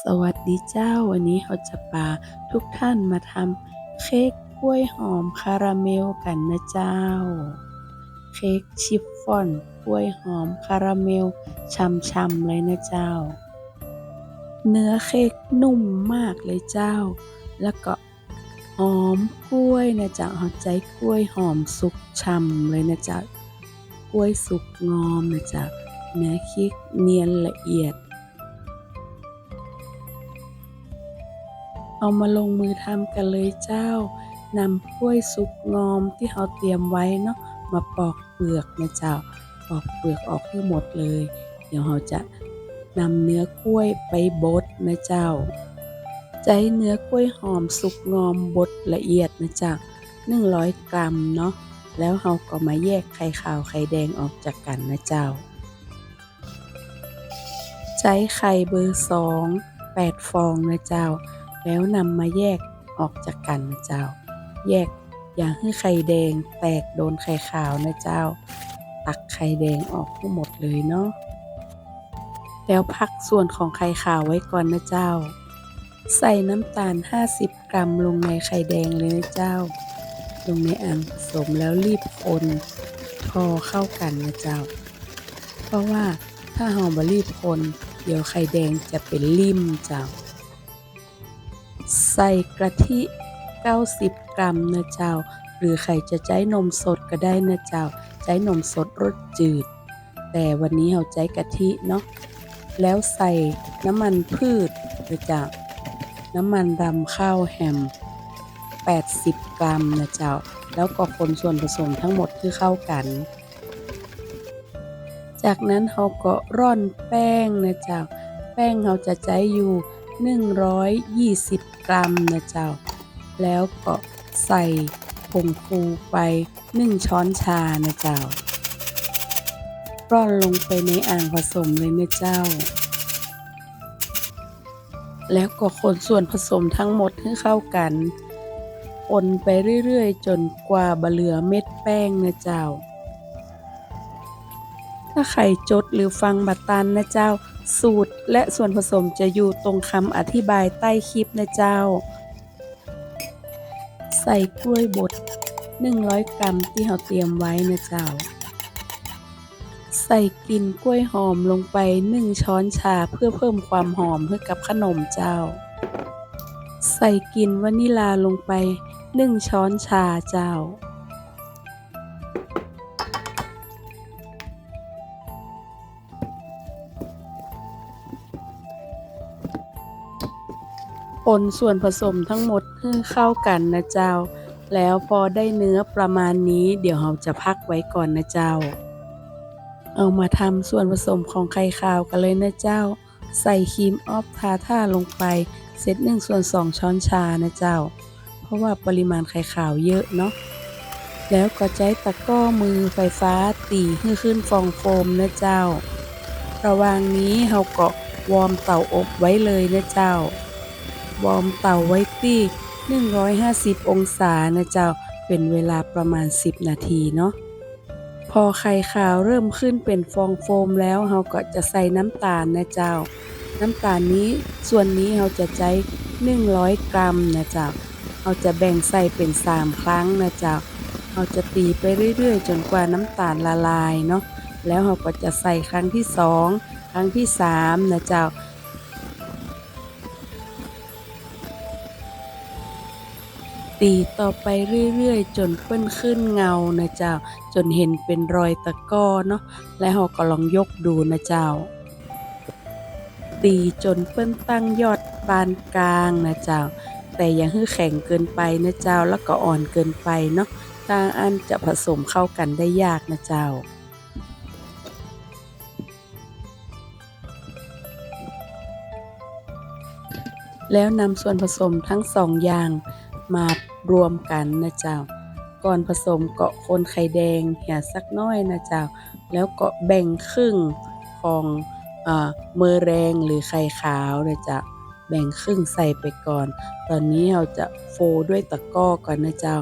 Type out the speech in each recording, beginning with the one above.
สวัสดีเจ้า วันนี้เราจะพาทุกท่านมาทำเค้กกล้วยหอมคาราเมลกันนะเจ้า เค้กชิฟฟ่อนกล้วยหอมคาราเมลช่ำๆเลยนะเจ้า เนื้อเค้กนุ่มมากเลยเจ้า แล้วก็หอมกล้วยนะจ้าเอาใจกล้วยหอมสุกช่ำเลยนะจ้ากล้วยสุกงอมนะจ้าเนื้อเค้กเนียนละเอียด เอามาลงมือทำกันเลยเจ้านำกล้วยสุกงอมที่เราเตรียมไว้เนาะมาปอกเปลือกนะเจ้า ปอกเปลือกออกให้หมดเลย เดี๋ยวเราจะนำเนื้อกล้วยไปบดนะเจ้า ใจเนื้อกล้วยหอมสุกงอมบดละเอียดนะเจ้า100 กรัมเนาะแล้วเราก็มาแยกไข่ขาวไข่แดงออกจากกันนะเจ้าใช้ไข่เบอร์สองแปดฟองนะเจ้า แล้วนำมาแยกออกจากกันนะเจ้า แยกอย่าให้ไข่แดงแตกโดนไข่ขาวนะเจ้า ตักไข่แดงออกทั้งหมดเลยเนาะแล้วพักส่วนของไข่ขาวไว้ก่อนนะเจ้า ใส่น้ำตาล 50 กรัมลงในไข่แดงเลยนะเจ้า ลงในอ่างผสมแล้วรีบคนพอเข้ากันนะเจ้า เพราะว่าถ้าหอมบรีบคน เดี๋ยวไข่แดงจะเป็นลิ่มเจ้า ใส่กะทิ 90 กรัมนะเจ้า หรือใครจะใช้นมสดก็ได้นะเจ้า ใช้นมสดรสจืด แต่วันนี้เราใช้กะทิเนาะ แล้วใส่น้ำมันพืชนะเจ้า น้ำมันรำข้าวแฮม 80 กรัมนะเจ้า แล้วก็คนส่วนผสมทั้งหมดคือเข้ากัน จากนั้นเราก็ร่อนแป้งนะเจ้า แป้งเราจะใช้อยู่ 120 กรัมนะเจ้า แล้วก็ใส่ผงฟูไป 1 ช้อนชานะเจ้าร่อนลงไปในอ่างผสมเลยนะเจ้า แล้วก็คนส่วนผสมทั้งหมดให้เข้ากันคนไปเรื่อยๆ จนกว่าบะเหลือเม็ดแป้งนะเจ้า ถ้าใครจดหรือฟังบัตตันนะเจ้า สูตรและส่วนผสมจะอยู่ตรงคำอธิบายใต้คลิปนะเจ้า ใส่กล้วยบด 100 กรัมที่เราเตรียมไว้นะเจ้า ใส่กลิ่นกล้วยหอมลงไป 1 ช้อนชาเพื่อเพิ่มความหอมให้กับขนมเจ้า ใส่กลิ่นวานิลาลงไป 1 ช้อนชาเจ้า คนส่วนผสมทั้งหมดให้เข้ากันนะเจ้า แล้วพอได้เนื้อประมาณนี้ เดี๋ยวเราจะพักไว้ก่อนนะเจ้า เอามาทำส่วนผสมของไข่ขาวกันเลยนะเจ้า ใส่ครีมออฟทาท่าลงไปเซตหนึ่งส่วนสองช้อนชานะเจ้า เพราะว่าปริมาณไข่ขาวเยอะเนาะแล้วก็ใช้ตะก้อมือไฟฟ้าตีให้ขึ้นฟองโฟมนะเจ้า ระหว่างนี้เราก็วอร์มเตาอบไว้เลยนะเจ้า วอร์มเตาไว้ที่150 องศานะเจ้า เป็นเวลาประมาณ 10 นาทีเนาะ พอไข่ขาวเริ่มขึ้นเป็นฟองโฟมแล้วเราก็จะใส่น้ำตาลนะเจ้า น้ำตาลนี้ส่วนนี้เราจะใช้ 100 กรัมนะเจ้าเราจะแบ่งใส่เป็น 3 ครั้งนะเจ้าเราจะตีไปเรื่อยๆ จนกว่าน้ำตาลละลายเนาะ แล้วเราก็จะใส่ครั้งที่ 2 ครั้งที่ 3 นะเจ้า ตีต่อไปเรื่อยๆ จนเปิ้นขึ้นเงานะเจ้า จนเห็นเป็นรอยตะก้อเนาะแล้วเราก็ลองยกดูนะเจ้า ตีจนเปิ้นตั้งยอดปานกลางนะเจ้า แต่อย่าให้แข็งเกินไปนะเจ้าแล้วก็อ่อนเกินไปเนาะถ้าอันจะผสมเข้ากันได้ยากนะเจ้าแล้วนำส่วนผสมทั้งสองอย่างมา รวมกันนะเจ้า ก่อนผสมเก็คนไข่แดงเหี่ยสักน้อยนะเจ้า แล้วก็แบ่งครึ่งของเอ่อเมอแรงหรือไข่ขาวนะเจ้าแบ่งครึ่งใส่ไปก่อน ตอนนี้เราจะโฟด้วยตะกร้อก่อนนะเจ้า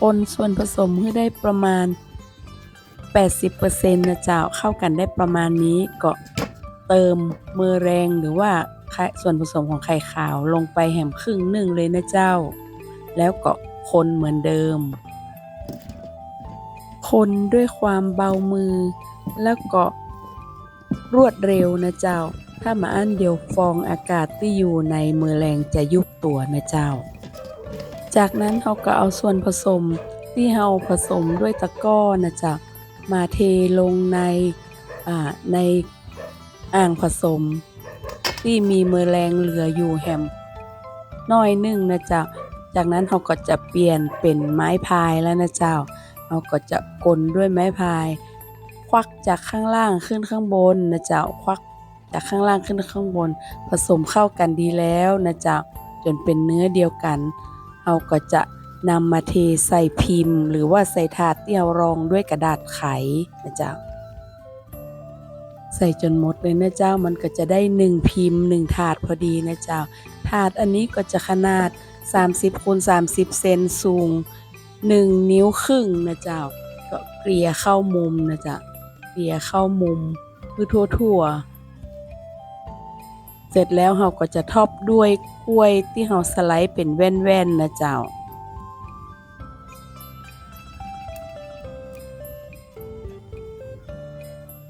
คนส่วนผสมให้ได้ประมาณ 80%นะเจ้าเข้ากันได้ประมาณนี้ก็เติมเมอแรงหรือว่าส่วนผสมของไข่ขาวลงไปแหมครึ่งหนึ่งเลยนะเจ้า แล้วก็คนเหมือนเดิม คนด้วยความเบามือ แล้วก็รวดเร็วนะเจ้า ถ้ามาอันเดียวฟองอากาศที่อยู่ในมือแรงจะยุบตัวนะเจ้า จากนั้นเราก็เอาส่วนผสมที่เราผสมด้วยตะก้อนะจ๊ะ มาเทลงในอ่าในอ่างผสม ที่มีเมือแรงเหลืออยู่แฮมน้อยหนึงนะจ๊ะจากนั้นเราก็จะเปลี่ยนเป็นไม้พายแล้วนะเจ้าเราก็จะกลด้วยไม้พาย ควักจากข้างล่างขึ้นข้างบนนะเจ้าควักจากข้างล่างขึ้นข้างบน ผสมเข้ากันดีแล้วนะเจ้าจนเป็นเนื้อเดียวกันเราก็จะ นำมาเทใส่พิมพ์ หรือว่าใส่ถาดที่เรารองด้วยกระดาษไขนะเจ้า ใส่จนหมดเลยนะเจ้ามันก็จะได้หนึ่งพิมพ์หนึ่งถาดพอดีนะเจ้า ถาดอันนี้ก็จะขนาด 30คูณ30 เซนสูง 1 นิ้วครึ่งนะเจ้า ก็เกลี่ยเข้ามุมนะจ๊ะเกลี่ยเข้ามุมคือทั่วๆเสร็จแล้วเราก็จะท็อปด้วยกล้วยที่เราสไลด์เป็นแว่นๆนะเจ้า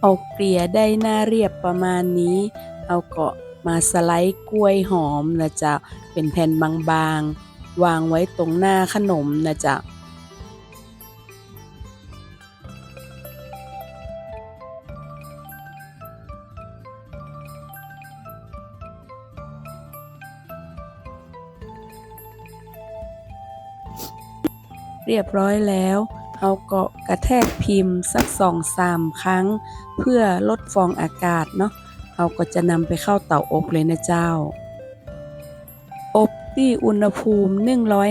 เอาเกลี่ยได้หน้าเรียบประมาณนี้ เอาก็มาสไลด์กล้วยหอมนะจ๊ะเป็นแผ่นบางๆ วางไว้ตรงหน้าขนมนะจ๊ะเรียบร้อยแล้ว เราก็กระแทกพิมพ์สักสองสามครั้ง เพื่อลดฟองอากาศเนาะเราก็จะนำไปเข้าเตาอบเลยนะเจ้า อบที่อุณหภูมิ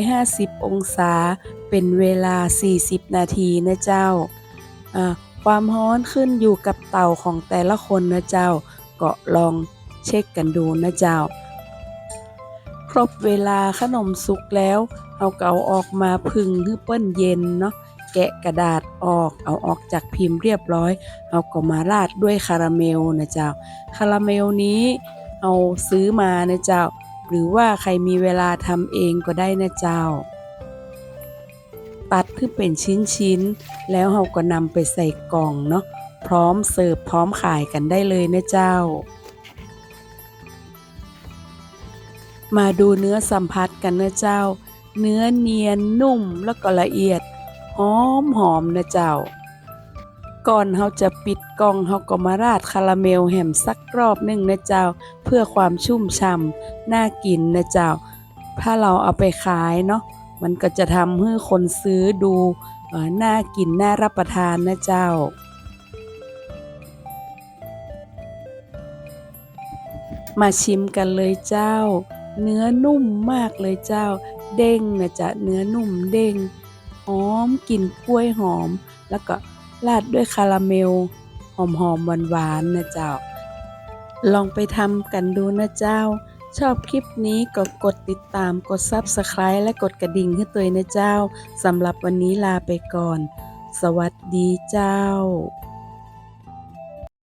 150 องศา เป็นเวลา 40 นาทีนะเจ้า ความร้อนขึ้นอยู่กับเตาของแต่ละคนนะเจ้า ก็ลองเช็คกันดูนะเจ้า ครบเวลาขนมสุกแล้ว เอาเกาออกมาพึ่งให้เปิ้นเย็นเนาะ กะกระดาษออก เอาออกจากพิมพ์เรียบร้อย เอาก็มาราดด้วยคาราเมลนะเจ้า คาราเมลนี้เอาซื้อมานะเจ้า หรือว่าใครมีเวลาทำเองก็ได้นะเจ้า ตัดขึ้นเป็นชิ้นๆ แล้วเราก็นำไปใส่กล่องเนาะ พร้อมเสิร์ฟพร้อมขายกันได้เลยนะเจ้ามาดูเนื้อสัมผัสกันนะเจ้า เนื้อเนียนนุ่มแล้วก็ละเอียด หอมหอมนะเจ้า ก่อนเราจะปิดกล่องเราก็มาราดคาราเมลแฮมสักรอบหนึ่งนะเจ้า เพื่อความชุ่มช่ำน่ากินนะเจ้า ถ้าเราเอาไปขายเนาะมันก็จะทำให้คนซื้อดูน่ากินน่ารับประทานนะเจ้ามาชิมกันเลยเจ้า เนื้อนุ่มมากเลยเจ้า เด้งนะจ๊ะ เนื้อนุ่มเด้ง หอมกลิ่นกล้วยหอม แล้วก็ราดด้วยคาราเมล หอมหอมหวานหวานๆนะเจ้า ลองไปทำกันดูนะเจ้า ชอบคลิปนี้ก็กดติดตามกด Subscribe และกดกระดิ่งให้ตัวเองนะเจ้าสำหรับวันนี้ลาไปก่อน สวัสดีเจ้า